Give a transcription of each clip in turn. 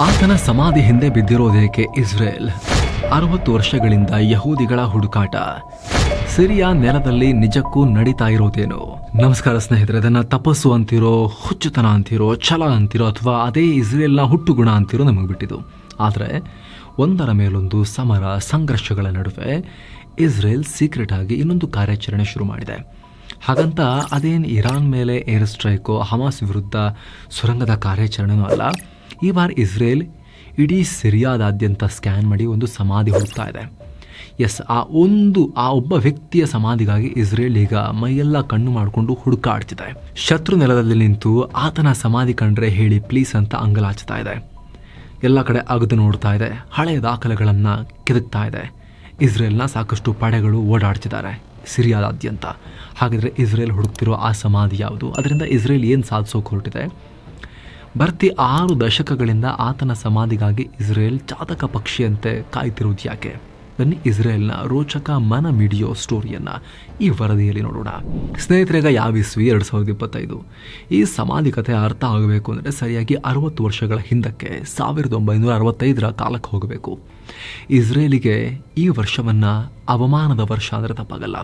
ಆತನ ಸಮಾಧಿ ಹಿಂದೆ ಬಿದ್ದಿರೋದೇಕೆ ಇಸ್ರೇಲ್? ಅರವತ್ತು ವರ್ಷಗಳಿಂದ ಯಹೂದಿಗಳ ಹುಡುಕಾಟ. ಸಿರಿಯಾ ನೆಲದಲ್ಲಿ ನಿಜಕ್ಕೂ ನಡೀತಾ ಇರೋದೇನು? ನಮಸ್ಕಾರ ಸ್ನೇಹಿತರೆ ಅದನ್ನ ತಪಸ್ಸು ಅಂತಿರೋ, ಹುಚ್ಚುತನ ಅಂತಿರೋ, ಛಲ ಅಂತಿರೋ ಅಥವಾ ಅದೇ ಇಸ್ರೇಲ್ನ ಹುಟ್ಟುಗುಣ ಅಂತಿರೋ ನಮಗೆ ಬಿಟ್ಟಿದ್ದು. ಆದರೆ ಒಂದರ ಮೇಲೊಂದು ಸಮರ ಸಂಘರ್ಷಗಳ ನಡುವೆ ಇಸ್ರೇಲ್ ಸೀಕ್ರೆಟ್ ಆಗಿ ಇನ್ನೊಂದು ಕಾರ್ಯಾಚರಣೆ ಶುರು ಮಾಡಿದೆ. ಹಾಗಂತ ಅದೇನು ಇರಾನ್ ಮೇಲೆ ಏರ್ ಸ್ಟ್ರೈಕು, ಹಮಾಸ್ ವಿರುದ್ಧ ಸುರಂಗದ ಕಾರ್ಯಾಚರಣೆನೂ ಅಲ್ಲ ಈ ಬಾರಿ ಇಸ್ರೇಲ್ ಇಡೀ ಸಿರಿಯಾದಾದ್ಯಂತ ಸ್ಕ್ಯಾನ್ ಮಾಡಿ ಒಂದು ಸಮಾಧಿ ಹುಡುಕ್ತಾ ಇದೆ. ಎಸ್ ಆ ಒಂದು, ಆ ಒಬ್ಬ ವ್ಯಕ್ತಿಯ ಸಮಾಧಿಗಾಗಿ ಇಸ್ರೇಲ್ ಈಗ ಮೈಯೆಲ್ಲ ಕಣ್ಣು ಮಾಡಿಕೊಂಡು ಹುಡುಕಾಡ್ತಿದೆ. ಶತ್ರು ನೆಲದಲ್ಲಿ ನಿಂತು ಆತನ ಸಮಾಧಿ ಕಂಡ್ರೆ ಹೇಳಿ ಪ್ಲೀಸ್ ಅಂತ ಅಂಗಲಾಚ್ತಾ ಇದೆ. ಎಲ್ಲ ಕಡೆ ಅಗದು ನೋಡ್ತಾ ಇದೆ, ಹಳೆಯ ದಾಖಲೆಗಳನ್ನು ಕೆದಕ್ತಾ ಇದೆ. ಇಸ್ರೇಲ್ನ ಸಾಕಷ್ಟು ಪಡೆಗಳು ಓಡಾಡ್ತಿದ್ದಾರೆ ಸಿರಿಯಾದಾದ್ಯಂತ. ಹಾಗಿದ್ರೆ ಇಸ್ರೇಲ್ ಹುಡುಕ್ತಿರೋ ಆ ಸಮಾಧಿ ಯಾವುದು? ಅದರಿಂದ ಇಸ್ರೇಲ್ ಏನು ಸಾಧಿಸೋಕೆ ಹೊರಟಿದೆ ಬರ್ತಿ ಆರು ದಶಕಗಳಿಂದ ಆತನ ಸಮಾಧಿಗಾಗಿ ಇಸ್ರೇಲ್ ಚಾತಕ ಪಕ್ಷಿಯಂತೆ ಕಾಯ್ತಿರುವುದು ಯಾಕೆ ಬನ್ನಿ ಇಸ್ರೇಲ್ನ ರೋಚಕ ಮನ ಮಿಡಿಯೋ ಸ್ಟೋರಿಯನ್ನು ಈ ವರದಿಯಲ್ಲಿ ನೋಡೋಣ. ಸ್ನೇಹಿತರೆಗ ಯಾವ ಇಸ್ವಿ ಎರಡು ಸಾವಿರದ ಇಪ್ಪತ್ತೈದು? ಈ ಸಮಾಧಿ ಕಥೆ ಅರ್ಥ ಆಗಬೇಕು ಅಂದರೆ ಸರಿಯಾಗಿ ಅರವತ್ತು ವರ್ಷಗಳ ಹಿಂದಕ್ಕೆ ಸಾವಿರದ ಒಂಬೈನೂರ ಅರವತ್ತೈದರ ಕಾಲಕ್ಕೆ ಹೋಗಬೇಕು. ಇಸ್ರೇಲಿಗೆ ಈ ವರ್ಷವನ್ನು ಅವಮಾನದ ವರ್ಷ ಅಂದರೆ ತಪ್ಪಾಗಲ್ಲ.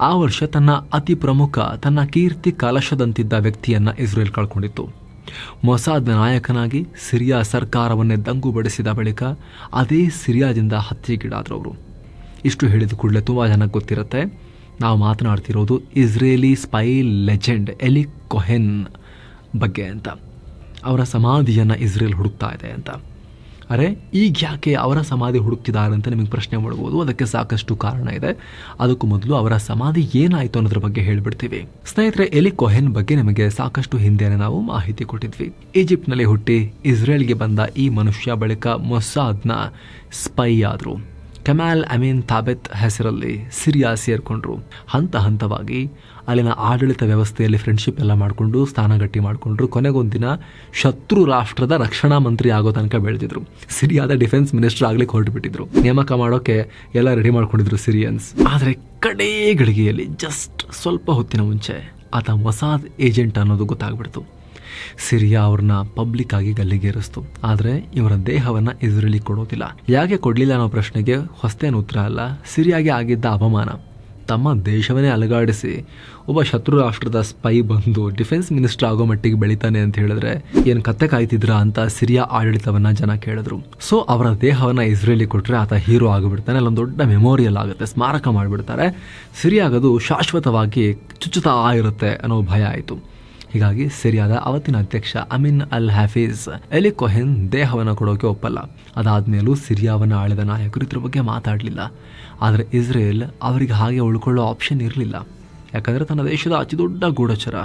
ಆ ವರ್ಷ ತನ್ನ ಅತಿ ಪ್ರಮುಖ, ತನ್ನ ಕೀರ್ತಿ ಕಲಶದಂತಿದ್ದ ವ್ಯಕ್ತಿಯನ್ನು ಇಸ್ರೇಲ್ ಕಳ್ಕೊಂಡಿತ್ತು. ಮೊಸಾದ್ ನಾಯಕನಾಗಿ ಸಿರಿಯಾ ಸರ್ಕಾರವನ್ನೇ ದಂಗುಬಡಿಸಿದ ಬಳಿಕ ಅದೇ ಸಿರಿಯಾದಿಂದ ಹತ್ಯೆಗೀಡಾದ್ರವರು ಇಷ್ಟು ಹೇಳಿದ ಕೂಡಲೇ ತುಂಬ ಜನಕ್ಕೆ ಗೊತ್ತಿರುತ್ತೆ. ನಾವು ಮಾತನಾಡ್ತಿರೋದು ಇಸ್ರೇಲಿ ಸ್ಪೈ ಲೆಜೆಂಡ್ ಎಲಿ ಕೊಹೆನ್ ಬಗ್ಗೆ ಅಂತ. ಅವರ ಸಮಾಧಿಯನ್ನು ಇಸ್ರೇಲ್ ಹುಡುಕ್ತಾ ಇದೆ ಅಂತ. ಅರೆ, ಈಗ ಯಾಕೆ ಅವರ ಸಮಾಧಿ ಹುಡುಕ್ತಿದ್ದಾರೆ ಅಂತ ನಿಮಗೆ ಪ್ರಶ್ನೆ ಮಾಡ್ಬೋದು? ಅದಕ್ಕೆ ಸಾಕಷ್ಟು ಕಾರಣ ಇದೆ. ಅದಕ್ಕೂ ಮೊದಲು ಅವರ ಸಮಾಧಿ ಏನಾಯಿತು ಅನ್ನೋದ್ರ ಬಗ್ಗೆ ಹೇಳ್ಬಿಡ್ತೀವಿ. ಸ್ನೇಹಿತರೆ, ಎಲಿ ಕೊಹೆನ್ ಬಗ್ಗೆ ನಿಮಗೆ ಸಾಕಷ್ಟು ಹಿಂದೆನೆ ನಾವು ಮಾಹಿತಿ ಕೊಟ್ಟಿದ್ವಿ. ಈಜಿಪ್ಟ್ನಲ್ಲಿ ಹುಟ್ಟಿ ಇಸ್ರೇಲ್ಗೆ ಬಂದ ಈ ಮನುಷ್ಯ ಬಳಿಕ ಮೊಸಾದ್ನ ಸ್ಪೈ ಆದರು. ಕೆಮಾಲ್ ಅಮೀನ್ ತಾಬೆತ್ ಹೆಸರಲ್ಲಿ ಸಿರಿಯಾ ಸೇರಿಕೊಂಡ್ರು. ಹಂತ ಹಂತವಾಗಿ ಅಲ್ಲಿನ ಆಡಳಿತ ವ್ಯವಸ್ಥೆಯಲ್ಲಿ ಫ್ರೆಂಡ್ಶಿಪ್ ಎಲ್ಲ ಮಾಡಿಕೊಂಡು ಸ್ಥಾನಗಟ್ಟಿ ಮಾಡಿಕೊಂಡ್ರು. ಕೊನೆಗೊಂದಿನ ಶತ್ರು ರಾಷ್ಟ್ರದ ರಕ್ಷಣಾ ಮಂತ್ರಿ ಆಗೋ ತನಕ ಬೆಳೆದಿದ್ರು. ಸಿರಿಯಾದ ಡಿಫೆನ್ಸ್ ಮಿನಿಸ್ಟರ್ ಆಗ್ಲಿಕ್ಕೆ ಹೊರಟುಬಿಟ್ಟಿದ್ರು. ನೇಮಕ ಮಾಡೋಕೆ ಎಲ್ಲ ರೆಡಿ ಮಾಡ್ಕೊಂಡಿದ್ರು ಸಿರಿಯನ್ಸ್. ಆದರೆ ಕಡೇ ಗಳಿಗೆಯಲ್ಲಿ ಜಸ್ಟ್ ಸ್ವಲ್ಪ ಹೊತ್ತಿನ ಮುಂಚೆ ಆತ ಮೊಸಾದ್ ಏಜೆಂಟ್ ಅನ್ನೋದು ಗೊತ್ತಾಗ್ಬಿಡ್ತು. ಸಿರಿಯಾ ಅವ್ರನ್ನ ಪಬ್ಲಿಕ್ ಆಗಿ ಗಲ್ಲಿಗೇರಿಸ್ತು. ಆದರೆ ಇವರ ದೇಹವನ್ನ ಇಸ್ರೇಲಿ ಕೊಡೋದಿಲ್ಲ. ಯಾಕೆ ಕೊಡ್ಲಿಲ್ಲ ಅನ್ನೋ ಪ್ರಶ್ನೆಗೆ ಹೊಸ್ತೇನು ಉತ್ತರ ಅಲ್ಲ, ಸಿರಿಯಾಗೆ ಆಗಿದ್ದ ಅಪಮಾನ ತಮ್ಮ ದೇಶವನ್ನೇ ಅಲಗಾಡಿಸಿ, ಒಬ್ಬ ಶತ್ರು ರಾಷ್ಟ್ರದ ಸ್ಪೈ ಬಂದು ಡಿಫೆನ್ಸ್ ಮಿನಿಸ್ಟರ್ ಆಗೋ ಮಟ್ಟಿಗೆ ಬೆಳಿತಾನೆ ಅಂತ ಹೇಳಿದ್ರೆ ಏನು ಕತ್ತೆ ಕಾಯ್ತಿದ್ರಾ ಅಂತ ಸಿರಿಯಾ ಆಡಳಿತವನ್ನ ಜನ ಕೇಳಿದ್ರು. ಸೊ ಅವರ ದೇಹವನ್ನ ಇಸ್ರೇಲಿ ಕೊಟ್ರೆ ಆತ ಹೀರೋ ಆಗಿಬಿಡ್ತಾನೆ, ಅಲ್ಲೊಂದು ದೊಡ್ಡ ಮೆಮೋರಿಯಲ್ ಆಗುತ್ತೆ, ಸ್ಮಾರಕ ಮಾಡಿಬಿಡ್ತಾರೆ. ಸಿರಿಯಾಗದು ಶಾಶ್ವತವಾಗಿ ಚುಚ್ಚುತ ಇರುತ್ತೆ ಅನ್ನೋ ಭಯ ಆಯಿತು. ಹೀಗಾಗಿ ಸಿರಿಯಾದ ಅವತ್ತಿನ ಅಧ್ಯಕ್ಷ ಅಮಿನ್ ಅಲ್ ಹಫೀಜ್, ಎಲಿ ಕೊಹೆನ್ ದೇಹವನ್ನು ಕೊಡೋಕೆ ಒಪ್ಪಲ್ಲ. ಅದಾದ್ಮೇಲೂ ಸಿರಿಯಾವನ್ನು ಆಳಿದ ನಾಯಕರು ಇದ್ರ ಬಗ್ಗೆ ಮಾತಾಡಲಿಲ್ಲ. ಆದರೆ ಇಸ್ರೇಲ್ ಅವರಿಗೆ ಹಾಗೆ ಉಳ್ಕೊಳ್ಳೋ ಆಪ್ಷನ್ ಇರಲಿಲ್ಲ. ಯಾಕಂದರೆ ತನ್ನ ದೇಶದ ಅತಿದೊಡ್ಡ ಗೂಢಚರ.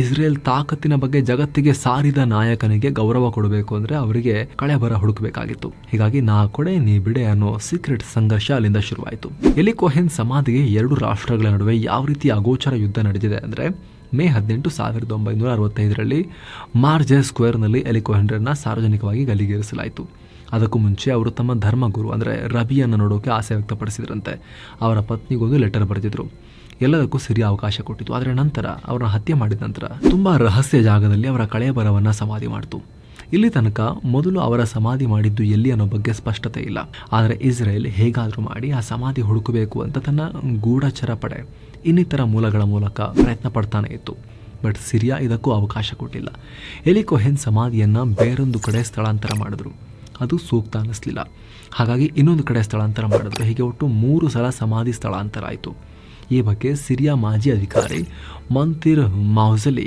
ಇಸ್ರೇಲ್ ತಾಕತ್ತಿನ ಬಗ್ಗೆ ಜಗತ್ತಿಗೆ ಸಾರಿದ ನಾಯಕನಿಗೆ ಗೌರವ ಕೊಡಬೇಕು ಅಂದರೆ ಅವರಿಗೆ ಕಳೆ ಬರ ಹುಡುಕಬೇಕಾಗಿತ್ತು. ಹೀಗಾಗಿ ನಾ ಕೊಡೆ, ನೀ ಬಿಡೆ ಅನ್ನೋ ಸೀಕ್ರೆಟ್ ಸಂಘರ್ಷ ಅಲ್ಲಿಂದ ಶುರುವಾಯಿತು. ಎಲಿ ಕೊಹೆನ್ ಸಮಾಧಿಗೆ ಎರಡು ರಾಷ್ಟ್ರಗಳ ನಡುವೆ ಯಾವ ರೀತಿ ಅಗೋಚರ ಯುದ್ಧ ನಡೆದಿದೆ ಅಂದರೆ ಮೇ ಹದಿನೆಂಟು ಸಾವಿರದ ಒಂಬೈನೂರ ಅರವತ್ತೈದರಲ್ಲಿ ಮಾರ್ಜೆ ಸ್ಕ್ವೇರ್ನಲ್ಲಿ ಎಲಿಕೋಹೆಂಡ್ರನ್ನ ಸಾರ್ವಜನಿಕವಾಗಿ ಗಲಿಗೇರಿಸಲಾಯಿತು ಅದಕ್ಕೂ ಮುಂಚೆ ಅವರು ತಮ್ಮ ಧರ್ಮಗುರು, ಅಂದರೆ ರಬಿಯನ್ನು ನೋಡೋಕೆ ಆಸೆ ವ್ಯಕ್ತಪಡಿಸಿದ್ರಂತೆ. ಅವರ ಪತ್ನಿಗೊಂದು ಲೆಟರ್ ಬರೆದಿದ್ರು. ಎಲ್ಲದಕ್ಕೂ ಸರಿ ಅವಕಾಶ ಕೊಟ್ಟಿತು. ಆದರೆ ನಂತರ ಅವರನ್ನ ಹತ್ಯೆ ಮಾಡಿದ ನಂತರ ತುಂಬ ರಹಸ್ಯ ಜಾಗದಲ್ಲಿ ಅವರ ಕಳೆಯ ಬರವನ್ನು ಸಮಾಧಿ ಮಾಡಿತು. ಇಲ್ಲಿ ತನಕ ಮೊದಲು ಅವರ ಸಮಾಧಿ ಮಾಡಿದ್ದು ಎಲ್ಲಿ ಅನ್ನೋ ಬಗ್ಗೆ ಸ್ಪಷ್ಟತೆ ಇಲ್ಲ. ಆದರೆ ಇಸ್ರೇಲ್ ಹೇಗಾದರೂ ಮಾಡಿ ಆ ಸಮಾಧಿ ಹುಡುಕಬೇಕು ಅಂತ ತನ್ನ ಗೂಢಚರ ಪಡೆ ಇನ್ನಿತರ ಮೂಲಗಳ ಮೂಲಕ ಪ್ರಯತ್ನ ಪಡ್ತಾನೆ ಇತ್ತು. ಬಟ್ ಸಿರಿಯಾ ಇದಕ್ಕೂ ಅವಕಾಶ ಕೊಟ್ಟಿಲ್ಲ. ಎಲಿ ಕೊಹೆನ್ ಸಮಾಧಿಯನ್ನು ಬೇರೊಂದು ಕಡೆ ಸ್ಥಳಾಂತರ ಮಾಡಿದ್ರು. ಅದು ಸೂಕ್ತ ಅನ್ನಿಸ್ಲಿಲ್ಲ ಹಾಗಾಗಿ ಇನ್ನೊಂದು ಕಡೆ ಸ್ಥಳಾಂತರ ಮಾಡಿದ್ರು ಹೀಗೆ ಒಟ್ಟು ಮೂರು ಸಲ ಸಮಾಧಿ ಸ್ಥಳಾಂತರ ಆಯಿತು. ಈ ಬಗ್ಗೆ ಸಿರಿಯಾ ಮಾಜಿ ಅಧಿಕಾರಿ ಮಂತಿರ್ ಮೌಸಲಿ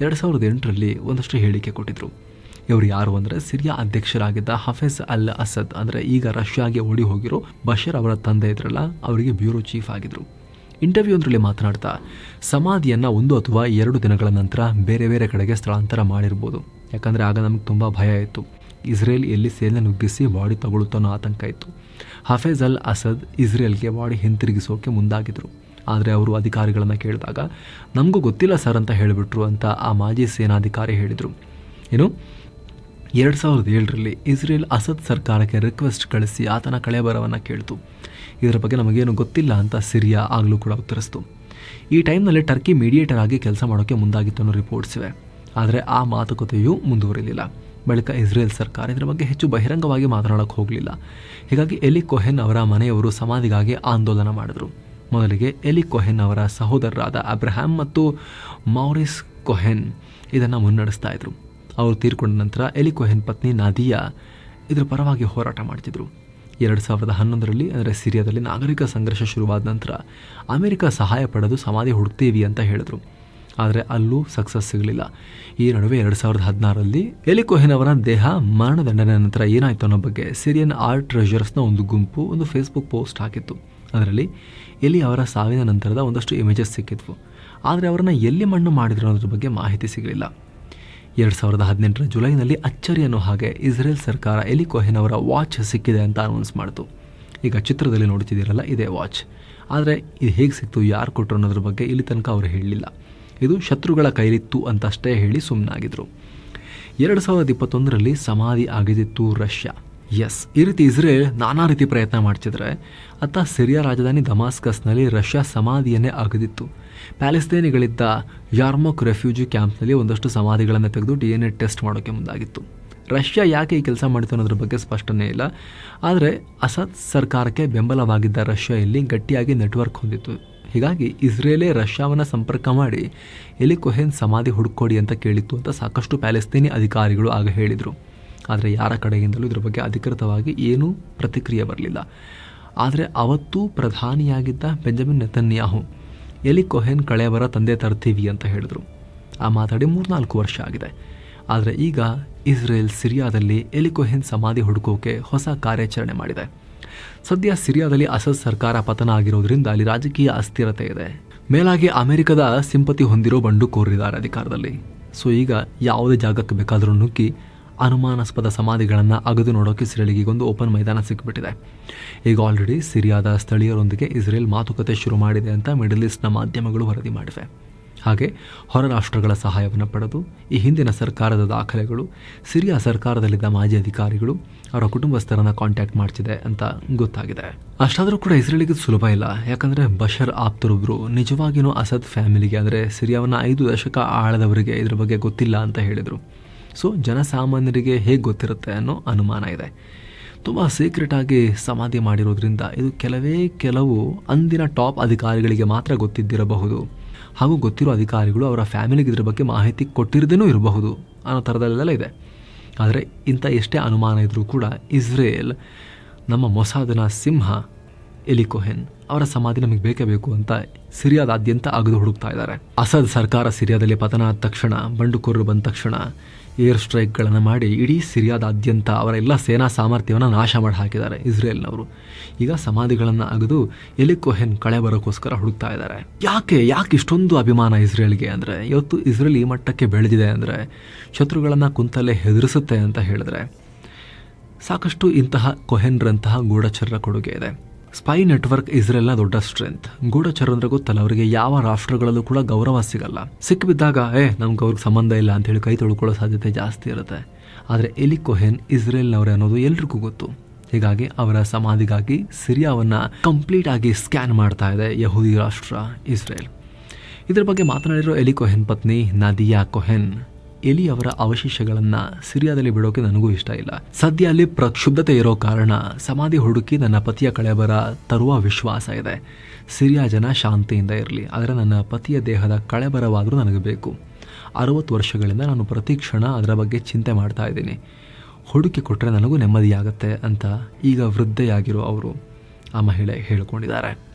ಎರಡು ಸಾವಿರದ ಎಂಟರಲ್ಲಿ ಒಂದಷ್ಟು ಹೇಳಿಕೆ ಕೊಟ್ಟಿದ್ರು. ಇವರು ಯಾರು ಅಂದರೆ ಸಿರಿಯಾ ಅಧ್ಯಕ್ಷರಾಗಿದ್ದ ಹಫೇಜ್ ಅಲ್ ಅಸದ್ ಅಂದರೆ ಈಗ ರಷ್ಯಾಗೆ ಓಡಿ ಹೋಗಿರೋ ಬಶರ್ ಅವರ ತಂದೆ ಇದ್ರಲ್ಲ, ಅವರಿಗೆ ಬ್ಯೂರೋ ಚೀಫ್ ಆಗಿದ್ರು. ಇಂಟರ್ವ್ಯೂ ಒಂದರಲ್ಲಿ ಮಾತನಾಡ್ತಾ, ಸಮಾಧಿಯನ್ನು ಒಂದು ಅಥವಾ ಎರಡು ದಿನಗಳ ನಂತರ ಬೇರೆ ಬೇರೆ ಕಡೆಗೆ ಸ್ಥಳಾಂತರ ಮಾಡಿರ್ಬೋದು. ಯಾಕಂದರೆ ಆಗ ನಮಗೆ ತುಂಬ ಭಯ ಇತ್ತು. ಇಸ್ರೇಲ್ ಎಲ್ಲಿ ಸೇನೆ ನುಗ್ಗಿಸಿ ಬಾಡಿ ತಗೊಳ್ಳುತ್ತೋ ಅನ್ನೋ ಆತಂಕ ಇತ್ತು. ಹಫೇಜ್ ಅಲ್ ಅಸದ್ ಇಸ್ರೇಲ್ಗೆ ಬಾಡಿ ಹಿಂತಿರುಗಿಸೋಕೆ ಮುಂದಾಗಿದ್ರು. ಆದರೆ ಅವರು ಅಧಿಕಾರಿಗಳನ್ನು ಕೇಳಿದಾಗ, ನಮಗೂ ಗೊತ್ತಿಲ್ಲ ಸರ್ ಅಂತ ಹೇಳಿಬಿಟ್ರು ಅಂತ ಆ ಮಾಜಿ ಸೇನಾಧಿಕಾರಿ ಹೇಳಿದರು. ಏನು? ಎರಡು ಸಾವಿರದ ಏಳರಲ್ಲಿ ಇಸ್ರೇಲ್ ಅಸದ್ ಸರ್ಕಾರಕ್ಕೆ ರಿಕ್ವೆಸ್ಟ್ ಕಳಿಸಿ ಆತನ ಕಳೆಬರವನ್ನು ಕೇಳಿತು. ಇದರ ಬಗ್ಗೆ ನಮಗೇನು ಗೊತ್ತಿಲ್ಲ ಅಂತ ಸಿರಿಯಾ ಆಗಲೂ ಕೂಡ ಉತ್ತರಿಸ್ತು. ಈ ಟೈಮ್ನಲ್ಲಿ ಟರ್ಕಿ ಮೀಡಿಯೇಟರ್ ಆಗಿ ಕೆಲಸ ಮಾಡೋಕ್ಕೆ ಮುಂದಾಗಿತ್ತು ಅನ್ನೋ ರಿಪೋರ್ಟ್ಸ್ ಇವೆ. ಆದರೆ ಆ ಮಾತುಕತೆಯೂ ಮುಂದುವರಿಲಿಲ್ಲ. ಬಳಿಕ ಇಸ್ರೇಲ್ ಸರ್ಕಾರ ಇದರ ಬಗ್ಗೆ ಹೆಚ್ಚು ಬಹಿರಂಗವಾಗಿ ಮಾತನಾಡೋಕ್ಕೆ ಹೋಗಲಿಲ್ಲ. ಹೀಗಾಗಿ ಎಲಿ ಕೊಹೆನ್ ಅವರ ಮನೆಯವರು ಸಮಾಧಿಗಾಗಿ ಆಂದೋಲನ ಮಾಡಿದರು. ಮೊದಲಿಗೆ ಎಲಿ ಕೊಹೆನ್ ಅವರ ಸಹೋದರರಾದ ಅಬ್ರಹಾಂ ಮತ್ತು ಮೌರಿಸ್ ಕೊಹೆನ್ ಇದನ್ನು ಮುನ್ನಡೆಸ್ತಾ ಇದ್ರು. ಅವರು ತೀರ್ಕೊಂಡ ನಂತರ ಎಲಿಕೊಹೆನ್ ಪತ್ನಿ ನಾದಿಯಾ ಇದರ ಪರವಾಗಿ ಹೋರಾಟ ಮಾಡ್ತಿದ್ರು. ಎರಡು ಸಾವಿರದ ಹನ್ನೊಂದರಲ್ಲಿ ಅಂದರೆ ಸಿರಿಯಾದಲ್ಲಿ ನಾಗರಿಕ ಸಂಘರ್ಷ ಶುರುವಾದ ನಂತರ ಅಮೆರಿಕ ಸಹಾಯ ಪಡೆದು ಸಮಾಧಿ ಹುಡುಕ್ತೀವಿ ಅಂತ ಹೇಳಿದ್ರು. ಆದರೆ ಅಲ್ಲೂ ಸಕ್ಸಸ್ ಸಿಗಲಿಲ್ಲ. ಈ ನಡುವೆ ಎರಡು ಸಾವಿರದ ಹದಿನಾರರಲ್ಲಿ ಎಲಿಕೋಹೆನ್ ಅವರ ದೇಹ ಮರಣದಂಡನೆ ನಂತರ ಏನಾಯಿತು ಅನ್ನೋ ಬಗ್ಗೆ ಸಿರಿಯನ್ ಆರ್ಟ್ ಟ್ರೆಷರ್ಸ್ನ ಒಂದು ಗುಂಪು ಒಂದು ಫೇಸ್ಬುಕ್ ಪೋಸ್ಟ್ ಹಾಕಿತ್ತು. ಅದರಲ್ಲಿ ಎಲಿ ಅವರ ಸಾವಿನ ನಂತರದ ಒಂದಷ್ಟು ಇಮೇಜಸ್ ಸಿಕ್ಕಿದ್ವು. ಆದರೆ ಅವರನ್ನು ಎಲ್ಲಿ ಮಣ್ಣು ಮಾಡಿದ್ರು ಅನ್ನೋದ್ರ ಬಗ್ಗೆ ಮಾಹಿತಿ ಸಿಗಲಿಲ್ಲ. ಎರಡು ಸಾವಿರದ ಹದಿನೆಂಟರ ಜುಲೈನಲ್ಲಿ ಅಚ್ಚರಿ ಅನ್ನೋ ಹಾಗೆ ಇಸ್ರೇಲ್ ಸರ್ಕಾರ ಎಲಿ ಕೊಹೆನ್ ಅವರ ವಾಚ್ ಸಿಕ್ಕಿದೆ ಅಂತ ಅನೌನ್ಸ್ ಮಾಡಿತು. ಈಗ ಚಿತ್ರದಲ್ಲಿ ನೋಡ್ತಿದ್ದೀರಲ್ಲ ಇದೇ ವಾಚ್. ಆದರೆ ಇದು ಹೇಗೆ ಸಿಕ್ತು, ಯಾರು ಕೊಟ್ಟರು ಅನ್ನೋದ್ರ ಬಗ್ಗೆ ಇಲ್ಲಿ ತನಕ ಅವರು ಹೇಳಲಿಲ್ಲ. ಇದು ಶತ್ರುಗಳ ಕೈಲಿತ್ತು ಅಂತಷ್ಟೇ ಹೇಳಿ ಸುಮ್ಮನಾಗಿದ್ರು ಎರಡು ಸಾವಿರದ ಇಪ್ಪತ್ತೊಂದರಲ್ಲಿ ಸಮಾಧಿ ಆಗಿದ್ದಿತ್ತು ರಷ್ಯಾ. ಎಸ್ ಈ ರೀತಿ ಇಸ್ರೇಲ್ ನಾನಾ ರೀತಿ ಪ್ರಯತ್ನ ಮಾಡ್ತಿದ್ರೆ, ಅತ್ತ ಸಿರಿಯಾ ರಾಜಧಾನಿ ಧಮಾಸ್ಕಸ್ನಲ್ಲಿ ರಷ್ಯಾ ಸಮಾಧಿಯನ್ನೇ ಅಗದಿತ್ತು. ಪ್ಯಾಲೆಸ್ತೇನಿಗಳಿದ್ದ ಯಾರ್ಮೋಕ್ ರೆಫ್ಯೂಜಿ ಕ್ಯಾಂಪ್ನಲ್ಲಿ ಒಂದಷ್ಟು ಸಮಾಧಿಗಳನ್ನು ತೆಗೆದು ಡಿ ಎನ್ ಎ ಟೆಸ್ಟ್ ಮಾಡೋಕ್ಕೆ ಮುಂದಾಗಿತ್ತು. ರಷ್ಯಾ ಯಾಕೆ ಈ ಕೆಲಸ ಮಾಡಿತು ಅನ್ನೋದ್ರ ಬಗ್ಗೆ ಸ್ಪಷ್ಟನೇ ಇಲ್ಲ. ಆದರೆ ಅಸದ್ ಸರ್ಕಾರಕ್ಕೆ ಬೆಂಬಲವಾಗಿದ್ದ ರಷ್ಯಾ ಇಲ್ಲಿ ಗಟ್ಟಿಯಾಗಿ ನೆಟ್ವರ್ಕ್ ಹೊಂದಿತ್ತು. ಹೀಗಾಗಿ ಇಸ್ರೇಲೇ ರಷ್ಯಾವನ್ನು ಸಂಪರ್ಕ ಮಾಡಿ ಎಲಿ ಕೊಹೆನ್ ಸಮಾಧಿ ಹುಡುಕೊಡಿ ಅಂತ ಕೇಳಿತ್ತು ಅಂತ ಸಾಕಷ್ಟು ಪ್ಯಾಲೆಸ್ತೀನಿ ಅಧಿಕಾರಿಗಳು ಆಗ ಹೇಳಿದರು. ಆದರೆ ಯಾರ ಕಡೆಯಿಂದಲೂ ಇದರ ಬಗ್ಗೆ ಅಧಿಕೃತವಾಗಿ ಏನೂ ಪ್ರತಿಕ್ರಿಯೆ ಬರಲಿಲ್ಲ. ಆದರೆ ಅವತ್ತೂ ಪ್ರಧಾನಿಯಾಗಿದ್ದ ಬೆಂಜಮಿನ್ ನೆತನ್ಯಾಹು ಎಲಿ ಕೊಹೆನ್ ಕಳೆಯವರ ತಂದೆ ತರ್ತೀವಿ ಅಂತ ಹೇಳಿದರು. ಆ ಮಾತಾಡಿ ಮೂರ್ನಾಲ್ಕು ವರ್ಷ ಆಗಿದೆ. ಆದರೆ ಈಗ ಇಸ್ರೇಲ್ ಸಿರಿಯಾದಲ್ಲಿ ಎಲಿಕೊಹೆನ್ ಸಮಾಧಿ ಹುಡುಕೋಕೆ ಹೊಸ ಕಾರ್ಯಾಚರಣೆ ಮಾಡಿದೆ. ಸದ್ಯ ಸಿರಿಯಾದಲ್ಲಿ ಅಸದ್ ಸರ್ಕಾರ ಪತನ ಆಗಿರೋದ್ರಿಂದ ಅಲ್ಲಿ ರಾಜಕೀಯ ಅಸ್ಥಿರತೆ ಇದೆ. ಮೇಲಾಗಿ ಅಮೆರಿಕದ ಸಿಂಪತಿ ಹೊಂದಿರೋ ಬಂಡುಕೋರಿದ್ದಾರೆ ಅಧಿಕಾರದಲ್ಲಿ. ಸೊ ಈಗ ಯಾವುದೇ ಜಾಗಕ್ಕೆ ಬೇಕಾದರೂ ನುಗ್ಗಿ ಅನುಮಾನಾಸ್ಪದ ಸಮಾಧಿಗಳನ್ನು ಅಗದು ನೋಡೋಕೆ ಇಸ್ರೇಲಿಗೆ ಒಂದು ಓಪನ್ ಮೈದಾನ ಸಿಕ್ಕಿಬಿಟ್ಟಿದೆ ಈಗ ಆಲ್ರೆಡಿ ಸಿರಿಯಾದ ಸ್ಥಳೀಯರೊಂದಿಗೆ ಇಸ್ರೇಲ್ ಮಾತುಕತೆ ಶುರು ಮಾಡಿದೆ ಅಂತ ಮಿಡಲ್ ಈಸ್ಟ್ನ ಮಾಧ್ಯಮಗಳು ವರದಿ ಮಾಡಿವೆ. ಹಾಗೆ ಹೊರ ರಾಷ್ಟ್ರಗಳ ಸಹಾಯವನ್ನು ಪಡೆದು ಈ ಹಿಂದಿನ ಸರ್ಕಾರದ ದಾಖಲೆಗಳು, ಸಿರಿಯಾ ಸರ್ಕಾರದಲ್ಲಿದ್ದ ಮಾಜಿ ಅಧಿಕಾರಿಗಳು ಅವರ ಕುಟುಂಬಸ್ಥರನ್ನು ಕಾಂಟ್ಯಾಕ್ಟ್ ಮಾಡ್ತಿದೆ ಅಂತ ಗೊತ್ತಾಗಿದೆ. ಅಷ್ಟಾದರೂ ಕೂಡ ಇಸ್ರೇಲಿಗೆ ಸುಲಭ ಇಲ್ಲ. ಯಾಕಂದರೆ ಬಷರ್ ಆಪ್ತರೊಬ್ಬರು ನಿಜವಾಗಿಯೂ ಅಸದ್ ಫ್ಯಾಮಿಲಿಗೆ ಅಂದರೆ ಸಿರಿಯಾವನ್ನು ಐದು ದಶಕ ಆಳದವರಿಗೆ ಇದರ ಬಗ್ಗೆ ಗೊತ್ತಿಲ್ಲ ಅಂತ ಹೇಳಿದರು. ಸೊ ಜನಸಾಮಾನ್ಯರಿಗೆ ಹೇಗೆ ಗೊತ್ತಿರುತ್ತೆ ಅನ್ನೋ ಅನುಮಾನ ಇದೆ. ತುಂಬ ಸೀಕ್ರೆಟ್ ಆಗಿ ಸಮಾಧಿ ಮಾಡಿರೋದ್ರಿಂದ ಇದು ಕೆಲವೇ ಕೆಲವು ಅಂದಿನ ಟಾಪ್ ಅಧಿಕಾರಿಗಳಿಗೆ ಮಾತ್ರ ಗೊತ್ತಿದ್ದಿರಬಹುದು. ಹಾಗೂ ಗೊತ್ತಿರೋ ಅಧಿಕಾರಿಗಳು ಅವರ ಫ್ಯಾಮಿಲಿಗೆ ಇದ್ರ ಬಗ್ಗೆ ಮಾಹಿತಿ ಕೊಟ್ಟಿರದೇನೂ ಇರಬಹುದು ಅನ್ನೋ ಥರದಲ್ಲೆಲ್ಲ ಇದೆ. ಆದರೆ ಇಂಥ ಎಷ್ಟೇ ಅನುಮಾನ ಇದ್ದರೂ ಕೂಡ ಇಸ್ರೇಲ್ ನಮ್ಮ ಮೊಸಾದನ ಸಿಂಹ ಎಲಿಕೋಹೆನ್ ಅವರ ಸಮಾಧಿ ನಮಗೆ ಬೇಕೇ ಬೇಕು ಅಂತ ಸಿರಿಯಾದಾದ್ಯಂತ ಅಗದು ಹುಡುಕ್ತಾ ಇದ್ದಾರೆ. ಅಸದ್ ಸರ್ಕಾರ ಸಿರಿಯಾದಲ್ಲಿ ಪತನ ಆದ ತಕ್ಷಣ, ಬಂಡುಕೋರರು ಬಂದ ತಕ್ಷಣ ಏರ್ ಸ್ಟ್ರೈಕ್ಗಳನ್ನು ಮಾಡಿ ಇಡೀ ಸಿರಿಯಾದಾದ್ಯಂತ ಅವರ ಎಲ್ಲ ಸೇನಾ ಸಾಮರ್ಥ್ಯವನ್ನು ನಾಶ ಮಾಡಿ ಹಾಕಿದ್ದಾರೆ ಇಸ್ರೇಲ್ನವರು. ಈಗ ಸಮಾಧಿಗಳನ್ನು ಅಗದು ಎಲಿ ಕೊಹೆನ್ ಕಳೆ ಬರೋಕ್ಕೋಸ್ಕರ ಹುಡುಕ್ತಾ ಇದ್ದಾರೆ. ಯಾಕೆ ಯಾಕೆ ಇಷ್ಟೊಂದು ಅಭಿಮಾನ ಇಸ್ರೇಲ್ಗೆ ಅಂದರೆ? ಇವತ್ತು ಇಸ್ರೇಲ್ ಈ ಮಟ್ಟಕ್ಕೆ ಬೆಳೆದಿದೆ ಅಂದರೆ ಶತ್ರುಗಳನ್ನು ಕುಂತಲ್ಲೇ ಹೆದರಿಸುತ್ತೆ ಅಂತ ಹೇಳಿದ್ರೆ ಸಾಕಷ್ಟು ಇಂತಹ ಕೊಹೆನ್ರಂತಹ ಗೂಢಚರ್ರ ಕೊಡುಗೆ ಇದೆ. ಸ್ಪೈ ನೆಟ್ವರ್ಕ್ ಇಸ್ರೇಲ್ನ ದೊಡ್ಡ ಸ್ಟ್ರೆಂತ್. ಗೂಢಚರ ಅಂದ್ರೆ ಗೊತ್ತಲ್ಲ, ಅವರಿಗೆ ಯಾವ ರಾಷ್ಟ್ರಗಳಲ್ಲೂ ಕೂಡ ಗೌರವ ಸಿಗಲ್ಲ. ಸಿಕ್ಕಿಬಿದ್ದಾಗ ಏ, ನಮ್ಗೆ ಅವ್ರಿಗೆ ಸಂಬಂಧ ಇಲ್ಲ ಅಂತ ಹೇಳಿ ಕೈ ತೊಳ್ಕೊಳ್ಳೋ ಸಾಧ್ಯತೆ ಜಾಸ್ತಿ ಇರುತ್ತೆ. ಆದರೆ ಎಲಿ ಕೊಹೆನ್ ಇಸ್ರೇಲ್ನವರೇ ಅನ್ನೋದು ಎಲ್ರಿಗೂ ಗೊತ್ತು. ಹೀಗಾಗಿ ಅವರ ಸಮಾಧಿಗಾಗಿ ಸಿರಿಯಾವನ್ನು ಕಂಪ್ಲೀಟ್ ಆಗಿ ಸ್ಕ್ಯಾನ್ ಮಾಡ್ತಾ ಇದೆ ಯಹೂದಿ ರಾಷ್ಟ್ರ ಇಸ್ರೇಲ್. ಇದರ ಬಗ್ಗೆ ಮಾತನಾಡಿರೋ ಎಲಿ ಕೊಹೆನ್ ಪತ್ನಿ ನದಿಯಾ ಕೊಹೆನ್. ಎಲಿ ಅವರ ಅವಶೇಷಗಳನ್ನು ಸಿರಿಯಾದಲ್ಲಿ ಬಿಡೋಕೆ ನನಗೂ ಇಷ್ಟ ಇಲ್ಲ. ಸದ್ಯ ಅಲ್ಲಿ ಪ್ರಕ್ಷುಬ್ಧತೆ ಇರೋ ಕಾರಣ ಸಮಾಧಿ ಹುಡುಕಿ ನನ್ನ ಪತಿಯ ಕಳೆಬರ ತರುವ ವಿಶ್ವಾಸ ಇದೆ. ಸಿರಿಯಾ ಜನ ಶಾಂತಿಯಿಂದ ಇರಲಿ, ಆದರೆ ನನ್ನ ಪತಿಯ ದೇಹದ ಕಳೆಬರವಾದರೂ ನನಗೆ ಬೇಕು. ಅರವತ್ತು ವರ್ಷಗಳಿಂದ ನಾನು ಪ್ರತಿ ಕ್ಷಣ ಅದರ ಬಗ್ಗೆ ಚಿಂತೆ ಮಾಡ್ತಾ ಇದ್ದೀನಿ. ಹುಡುಕಿ ಕೊಟ್ಟರೆ ನನಗೂ ನೆಮ್ಮದಿಯಾಗತ್ತೆ ಅಂತ ಈಗ ವೃದ್ಧೆಯಾಗಿರೋ ಅವರು ಆ ಮಹಿಳೆ ಹೇಳಿಕೊಂಡಿದ್ದಾರೆ.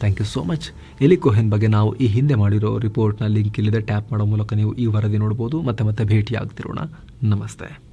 ಥ್ಯಾಂಕ್ ಯು ಸೋ ಮಚ್ ಎಲಿ ಕೊಹೆನ್ ಬಗ್ಗೆ ನಾವು ಈ ಹಿಂದೆ ಮಾಡಿರೋ ರಿಪೋರ್ಟ್ನ ಲಿಂಕ್ ಇಲ್ಲಿದೆ. ಟ್ಯಾಪ್ ಮಾಡೋ ಮೂಲಕ ನೀವು ಈ ವರದಿ ನೋಡ್ಬೋದು. ಮತ್ತೆ ಮತ್ತೆ ಭೇಟಿ ಆಗ್ತಿರೋಣ ನಮಸ್ತೆ.